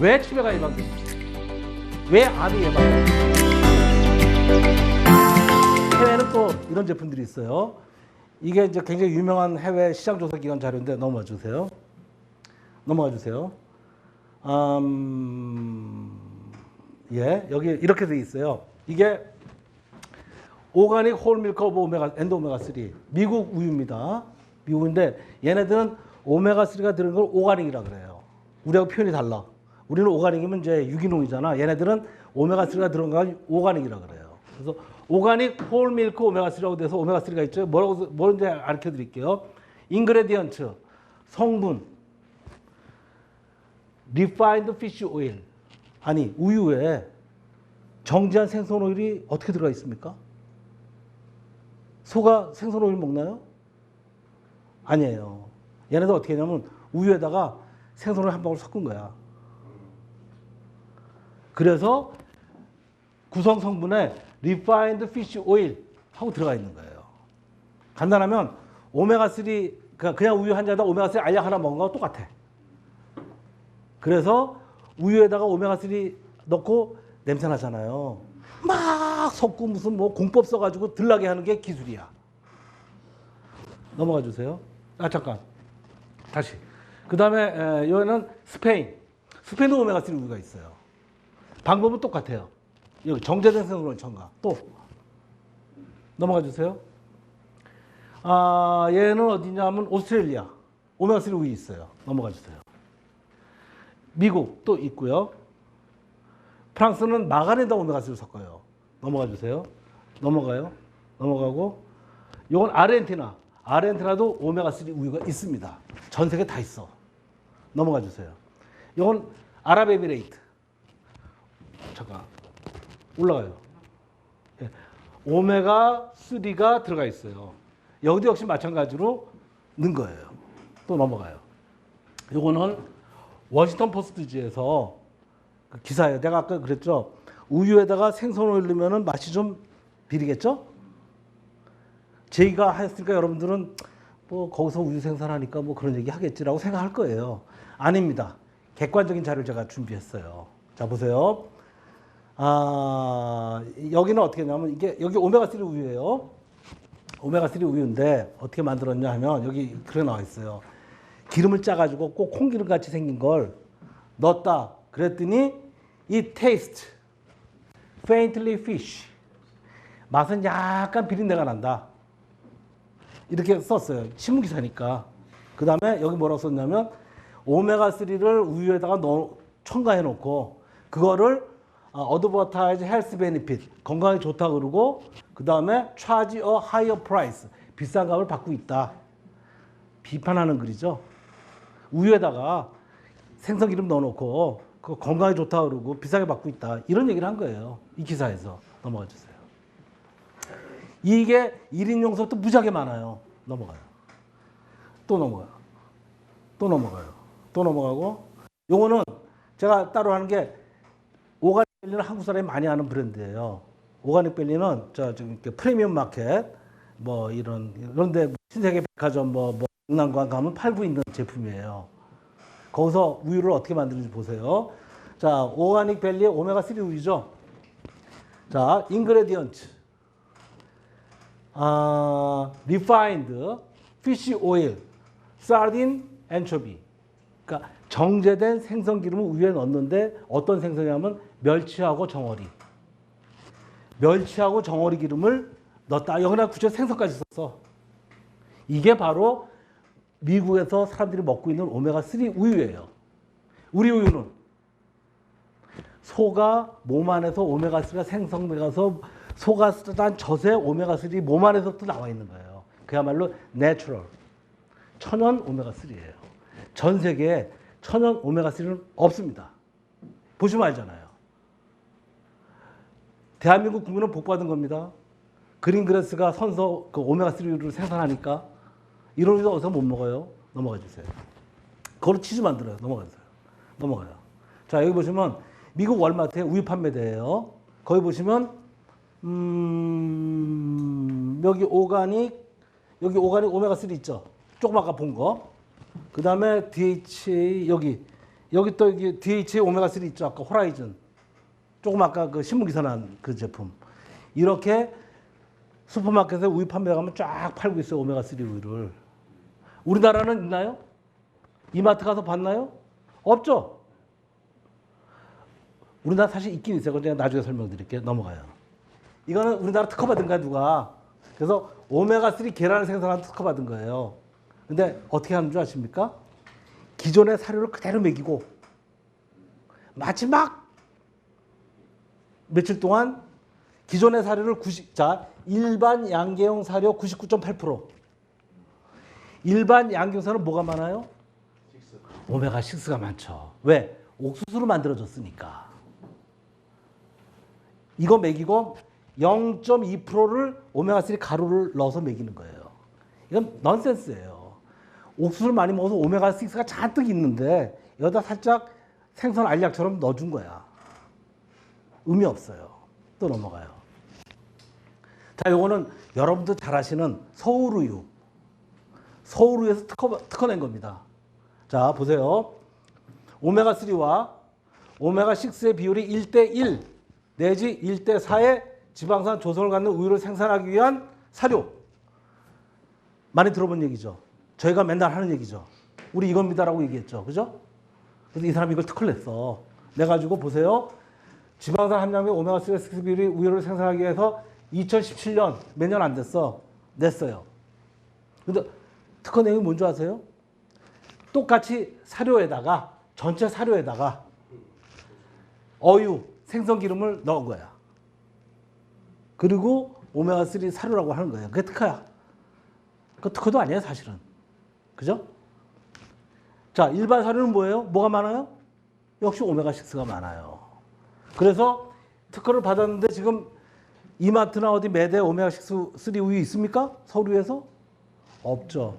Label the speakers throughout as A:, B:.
A: 왜 치매가 예방됩니까? 왜 암이 예방됩니까? 해외는 또 이런 제품들이 있어요. 이게 이제 굉장히 유명한 해외 시장 조사 기관 자료인데 넘어가 주세요. 넘어가 주세요. 음, 예, 여기 이렇게 돼 있어요. 이게 오가닉 홀밀크 오브 오메가 엔드 오메가 3 미국 우유입니다. 미국인데 얘네들은 오메가 3가 들은 걸 오가닉이라 그래요. 우리하고 표현이 달라. 우리는 오가닉이면 이제 유기농이잖아. 얘네들은 오메가 3가 들은 걸 오가닉이라 그래요. 그래서 오가닉 홀 밀크 오메가 3라고 돼서 오메가 3가 있죠. 뭐라고 뭔지 알려 드릴게요. 인그레디언트 성분 리파인드 피쉬 오일 아니 우유에 정지한 생선 오일이 어떻게 들어가 있습니까? 소가 생선 오일 먹나요? 아니에요. 얘네들 어떻게 하냐면 우유에다가 생선 오일 한 방울 섞은 거야. 그래서 구성 성분에 리파인드 피쉬 오일 하고 들어가 있는 거예요. 간단하면 오메가 3 그냥 우유 한 잔에다 오메가 3 알약 하나 먹은 거하고 똑같아. 그래서 우유에다가 오메가 3 넣고 냄새 나잖아요. 막 섞고 무슨 뭐 공법 써가지고 들나게 하는 게 기술이야. 넘어가 주세요. 아 잠깐 다시. 그 다음에 여기는 스페인. 스페인도 오메가 3 우유가 있어요. 방법은 똑같아요. 여기 정제된 생으로 첨가. 또 넘어가 주세요. 아 얘는 어디냐면 오스트레일리아 오메가 3 우유 있어요. 넘어가 주세요. 미국 또 있고요. 프랑스는 마가린에다 오메가3를 섞어요. 넘어가 주세요. 넘어가요. 넘어가고. 요건 아르헨티나. 아르헨티나도 오메가3 우유가 있습니다. 전 세계 다 있어. 넘어가 주세요. 요건 아랍에미레이트. 잠깐. 올라가요. 예. 오메가 3가 들어가 있어요. 여기도 역시 마찬가지로 넣은 거예요. 또 넘어가요. 요거는 워싱턴 포스트지에서 그 기사예요. 내가 아까 그랬죠. 우유에다가 생선 오일 넣으면 맛이 좀 비리겠죠? 제가 했으니까 여러분들은 뭐 거기서 우유 생산하니까 뭐 그런 얘기 하겠지라고 생각할 거예요. 아닙니다. 객관적인 자료를 제가 준비했어요. 자 보세요. 아 여기는 어떻게 했냐면 이게 여기 오메가 3 우유예요. 오메가 3 우유인데 어떻게 만들었냐 하면 여기 그래 나와 있어요. 기름을 짜가지고 꼭 콩기름 같이 생긴 걸 넣었다. 그랬더니 이 테이스트 faintly fish 맛은 약간 비린내가 난다. 이렇게 썼어요. 신문 기사니까. 그 다음에 여기 뭐라고 썼냐면 오메가 3를 우유에다가 넣어 첨가해 놓고 그거를 어드버타이즈 헬스 베니핏 건강에 좋다 그러고 그 다음에 charge a higher price 비싼 값을 받고 있다. 비판하는 글이죠. 우유에다가 생선 기름 넣어놓고 그 건강에 좋다 그러고 비싸게 받고 있다 이런 얘기를 한 거예요 이 기사에서 넘어가 주세요. 이게 1인 용서부터 무지하게 많아요. 넘어가요. 또 넘어가요. 또 넘어가요. 또 넘어가고 요거는 제가 따로 하는 게 벨리는 한국 사람이 많이 아는 브랜드예요. 오가닉 벨리는 저 지금 이렇게 프리미엄 마켓 뭐 이런 그런데 신세계 백화점 뭐 뭐 강남관 가면 팔고 있는 제품이에요. 거기서 우유를 어떻게 만드는지 보세요. 자, 오가닉 벨리의 오메가 3 우유죠. 자, 인그레디언트. 아, 리파인드 피쉬 오일, 사르딘, 엔초비. 그러니까 정제된 생선 기름을 우유에 넣는데 어떤 생선이냐면 멸치하고 정어리. 멸치하고 정어리 기름을 넣었다. 여기나 구체 생선까지 썼어. 이게 바로 미국에서 사람들이 먹고 있는 오메가3 우유예요. 우리 우유는 소가 몸 안에서 오메가3가 생성돼가서 소가 쓰던 젖에 오메가3 몸 안에서부터 나와 있는 거예요. 그야말로 내추럴, 천연 오메가3예요. 전 세계에 천연 오메가3는 없습니다. 보시면 알잖아요. 대한민국 국민은 복 받은 겁니다. 그린그래스가 선서 그 오메가3를 생산하니까 우유 어디서 못 먹어요? 넘어가 주세요. 그걸로 치즈 만들어요. 넘어가 주세요. 넘어가요. 자, 여기 보시면 미국 월마트에 우유 판매대예요. 거기 보시면 음, 여기 오가닉 여기 오가닉 오메가 3 있죠. 조금 아까 본 거. 그다음에 DHA 여기 여기 또 이게 DHA 오메가 3 있죠. 아까 호라이즌. 조금 아까 그 신문 기사 난 그 제품. 이렇게 슈퍼마켓에 우유 판매 가면 쫙 팔고 있어요. 오메가 3 우유를. 우리나라는 있나요? 이마트 가서 봤나요? 없죠. 우리나라 사실 있긴 있어요. 제가 나중에 설명드릴게요. 넘어가요. 이거는 우리나라 특허 받은 거야 누가. 그래서 오메가 3 계란을 생산한 특허 받은 거예요. 근데 어떻게 하는 줄 아십니까? 기존의 사료를 그대로 먹이고 마지막 며칠 동안 기존의 사료를 90, 자, 일반 양계용 사료 99.8%. 일반 양계용사는 뭐가 많아요? 오메가 6가 많죠. 왜? 옥수수로 만들어졌으니까. 이거 먹이고 0.2%를 오메가 3 가루를 넣어서 먹이는 거예요. 이건 넌센스예요. 옥수수를 많이 먹어서 오메가 6가 잔뜩 있는데 여기다 살짝 생선 알약처럼 넣어준 거야. 의미 없어요. 또 넘어가요. 자, 요거는 여러분들 잘 아시는 서울우유. 서울우유에서 특허, 특허 낸 겁니다. 자, 보세요. 오메가3와 오메가6의 비율이 1대1 내지 1대4의 지방산 조성을 갖는 우유를 생산하기 위한 사료. 많이 들어본 얘기죠. 저희가 맨날 하는 얘기죠. 우리 이겁니다라고 얘기했죠. 그죠? 그래서 이 사람이 이걸 특허를 냈어. 내 가지고 보세요. 지방산 함량의 오메가3 비율이 우유를 생산하기 위해서 2017년 몇 년 안 됐어. 냈어요. 근데 특허 내용이 뭔지 아세요? 똑같이 사료에다가 전체 사료에다가 어유 생선 기름을 넣은 거야. 그리고 오메가3 사료라고 하는 거예요. 그게 특허야. 그 특허도 아니에요, 사실은. 그죠? 자, 일반 사료는 뭐예요? 뭐가 많아요? 역시 오메가6가 많아요. 그래서 특허를 받았는데 지금 이마트나 어디 매대 오메가6 우유 있습니까? 서울에서? 없죠.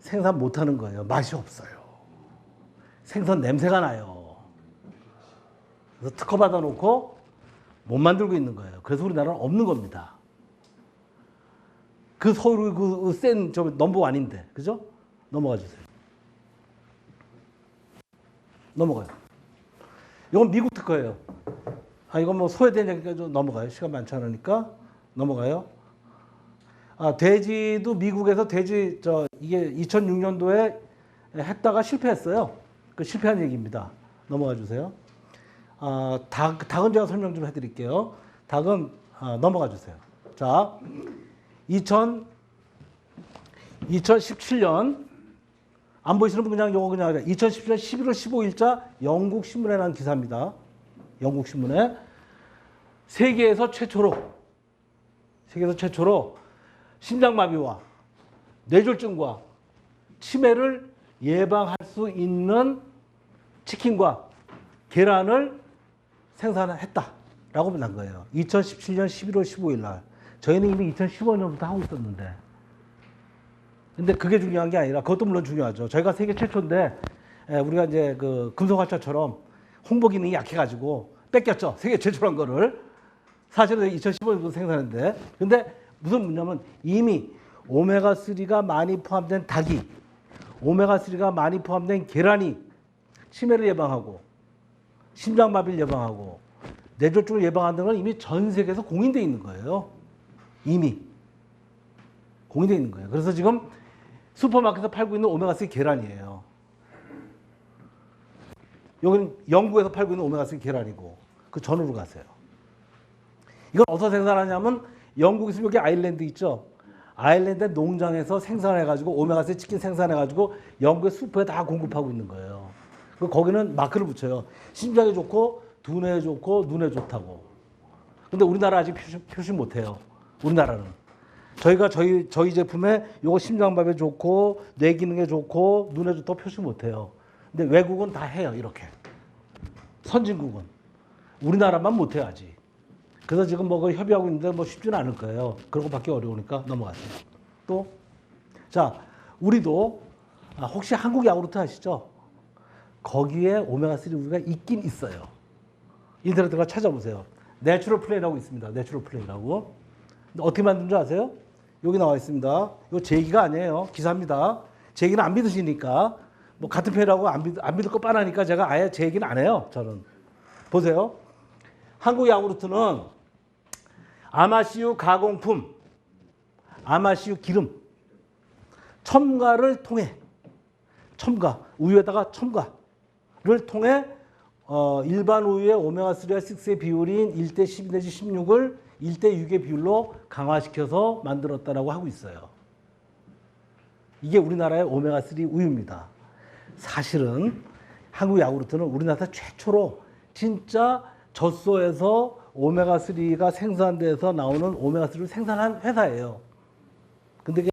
A: 생산 못 하는 거예요. 맛이 없어요. 생선 냄새가 나요. 그래서 특허 받아놓고 못 만들고 있는 거예요. 그래서 우리나라는 없는 겁니다. 그 서울 그센저 넘버 원인데, 그죠? 넘어가 주세요. 넘어가요. 이건 미국 특허예요. 아 이건 뭐 소외된 얘기니까 좀 넘어가요. 시간 많지 않으니까 넘어가요. 아 돼지도 미국에서 돼지 저 이게 2006년도에 했다가 실패했어요. 그 실패한 얘기입니다. 넘어가 주세요. 아, 닭, 닭은 제가 설명 좀 해드릴게요. 닭은 아, 넘어가 주세요. 자, 2000, 2017년 안 보이시는 분 그냥 요거 그냥 2017년 11월 15일자 영국 신문에 난 기사입니다. 영국 신문에 세계에서 최초로 세계에서 최초로 심장마비와 뇌졸중과 치매를 예방할 수 있는 치킨과 계란을 생산했다라고 난 거예요. 2017년 11월 15일 날. 저희는 이미 2015년부터 하고 있었는데. 근데 그게 중요한 게 아니라 그것도 물론 중요하죠. 저희가 세계 최초인데 에, 우리가 이제 그 금속활자처럼 홍보 기능이 약해가지고 뺏겼죠. 세계 최초란 거를. 사실은 2015년부터 생산했는데. 근데 무슨 문제냐면 이미 오메가 3가 많이 포함된 닭이 오메가 3가 많이 포함된 계란이 치매를 예방하고 심장마비를 예방하고 뇌졸중을 예방한다는 건 이미 전 세계에서 공인되어 있는 거예요. 이미 공인되어 있는 거예요. 그래서 지금 슈퍼마켓에서 팔고 있는 오메가3 계란이에요. 여기는 영국에서 팔고 있는 오메가3 계란이고 그 전후로 가세요. 이걸 어디서 생산하냐면 영국 있으면 여기 아일랜드 있죠. 아일랜드 농장에서 생산해가지고 오메가3 치킨 생산해가지고 영국의 슈퍼에 다 공급하고 있는 거예요. 그 거기는 마크를 붙여요. 심장에 좋고 두뇌에 좋고 눈에 좋다고. 근데 우리나라 아직 표시, 표시 못해요. 우리나라는. 저희가 저희 저희 제품에 요거 심장밥에 좋고 뇌 기능에 좋고 눈에 좋다고 표시 못 해요. 근데 외국은 다 해요 이렇게. 선진국은 우리나라만 아직. 그래서 지금 뭐그 협의하고 있는데 뭐 쉽지는 않을 거예요. 거 받기 어려우니까 넘어가세요. 또, 자, 우리도 아, 혹시 한국 야구르트 아시죠? 거기에 오메가3 우유가 있긴 있어요. 인터넷 들어가 찾아보세요. 내추럴 플레이라고 있습니다. 내추럴 플레이라고. 어떻게 만든 줄 아세요? 여기 나와 있습니다. 이거 제 얘기가 아니에요. 기사입니다. 제 얘기는 안 믿으시니까. 뭐 같은 편이라고 안, 믿, 안 믿을 거 뻔하니까 제가 아예 제 얘기는 안 해요. 저는 보세요. 한국 야구르트는 아마시유 가공품, 아마시유 기름, 첨가를 통해 첨가 우유에다가 첨가를 통해 어, 일반 우유의 오메가3와 6의 비율인 1대 12 내지 16을 1대 6의 비율로 강화시켜서 만들었다라고 하고 있어요. 이게 우리나라의 오메가3 우유입니다. 사실은 한국 야구르트는 우리나라 최초로 진짜 젖소에서 오메가3가 생산돼서 나오는 오메가3를 생산한 회사예요. 근데 이게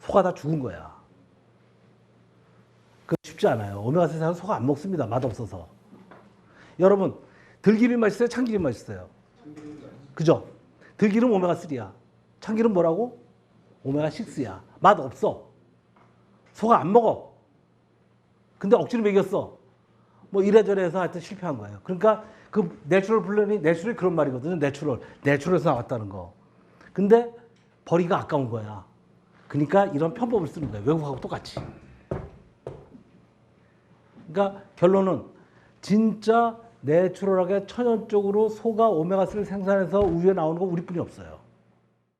A: 소가 다 죽은 거야. 그 쉽지 않아요. 오메가3 생산 소가 안 먹습니다. 맛없어서. 여러분, 들기름 맛있어요? 참기름 맛있어요? 그죠? 들기름 오메가3야. 참기름 뭐라고? 오메가6야. 맛 없어. 소가 안 먹어. 근데 억지로 먹였어. 뭐 이래저래 해서 하여튼 실패한 거예요. 그러니까 그 내추럴 플랜이 내추럴이 그런 말이거든요. 내추럴. 내추럴에서 나왔다는 거. 근데 버리기가 아까운 거야. 그러니까 이런 편법을 쓰는 거예요. 외국하고 똑같이. 그러니까 결론은 진짜 내추럴하게 천연적으로 소가 오메가3를 생산해서 우유에 나오는 거 우리뿐이 없어요.